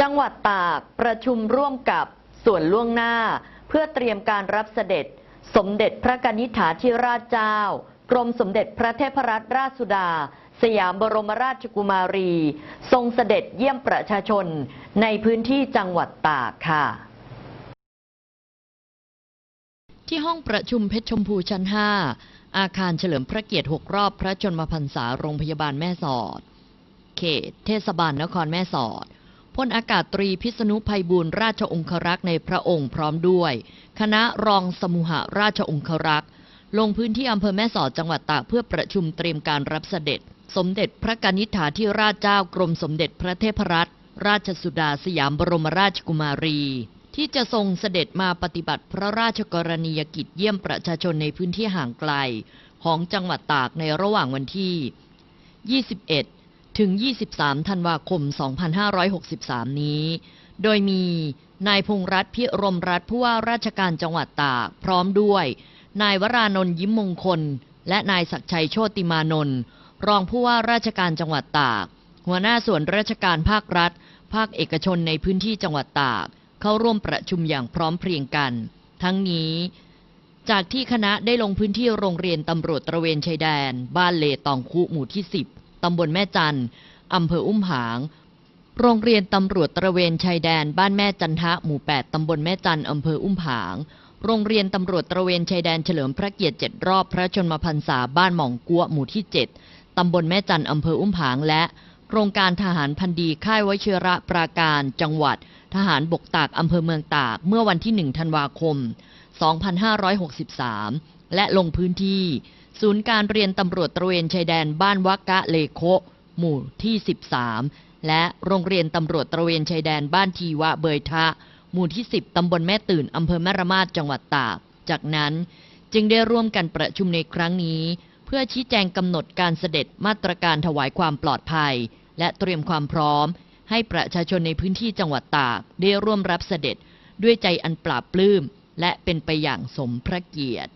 จังหวัดตากประชุมร่วมกับส่วนล่วงหน้า เพื่อเตรียมการรับเสด็จ สมเด็จพระกนิษฐาธิราชเจ้า กรมสมเด็จพระเทพรัตนราชสุดา สยามบรมราชกุมารี ทรงเสด็จเยี่ยมประชาชนในพื้นที่จังหวัดตากค่ะที่ห้องประชุมเพชรชมพูชั้น 5 อาคารเฉลิมพระเกียรติ 6 รอบพระชนมพรรษาโรงพยาบาลแม่สอด เขต เทศบาลนครแม่สอด พลอากาศตรีพิษณุภัยบูรณราชองครักษ์ในพระองค์พร้อมด้วย คณะรองสมุหราชองครักษ์ลงพื้นที่อำเภอแม่สอดจังหวัดตากเพื่อประชุมเตรียมการรับเสด็จ สมเด็จพระกนิษฐาธิราชเจ้ากรมสมเด็จพระเทพรัตนราชสุดาสยามบรมราชกุมารี ที่จะทรงเสด็จมาปฏิบัติพระราชกรณียกิจเยี่ยมประชาชนในพื้นที่ห่างไกล ของจังหวัดตากในระหว่างวันที่ 21 ถึง 23 ธันวาคม 2563 นี้ โดยมีนายพงษ์รัตน์พิรมรัตน์ผู้ว่าราชการจังหวัดตากพร้อมด้วย นายวรานนท์ยิ้มมงคล และนายศักชัยโชติมานนท์รองผู้ว่าราชการจังหวัดตาก หัวหน้าส่วนราชการภาครัฐ ภาคเอกชนในพื้นที่จังหวัดตาก เข้าร่วมประชุมอย่างพร้อมเพรียงกัน ทั้งนี้ จากที่คณะได้ลงพื้นที่โรงเรียนตำรวจตระเวนชายแดน บ้านเลตองคุหมู่ที่ 10 ตำบลแม่จันอำเภออุ้มผาง โรงเรียนตำรวจตระเวนชายแดน บ้านแม่จันทะหมู่ 8 ตำบลแม่จันอำเภออุ้มผาง โรงเรียนตำรวจตระเวนชายแดนเฉลิมพระเกียรติเจ็ดรอบพระชนมพรรษาบ้านหม่องกัวหมู่ที่ 7 ตำบลแม่จันอำเภออุ้มผางและโครงการทหารพันดีค่ายวชิระปราการ จังหวัด ทหารบกตากอำเภอเมืองตาก เมื่อวันที่ 1 ธันวาคม 2563 และลงพื้นที่ ศูนย์การเรียนตำรวจตระเวนชายแดนบ้านวักกะเลโคหมู่ที่ 13 และโรงเรียนตำรวจตระเวนชายแดนบ้านทีวะเบยทะ หมู่ที่ 10 ตำบลแม่ตื่นอำเภอแม่ระมาดจังหวัดตาก จากนั้นจึงได้ร่วมกันประชุมในครั้งนี้ เพื่อชี้แจงกำหนดการเสด็จมาตรการถวายความปลอดภัย และเตรียมความพร้อม ให้ประชาชนในพื้นที่จังหวัดตากได้ร่วมรับเสด็จด้วยใจอันปราบปลื้มและเป็นไปอย่างสมพระเกียรติ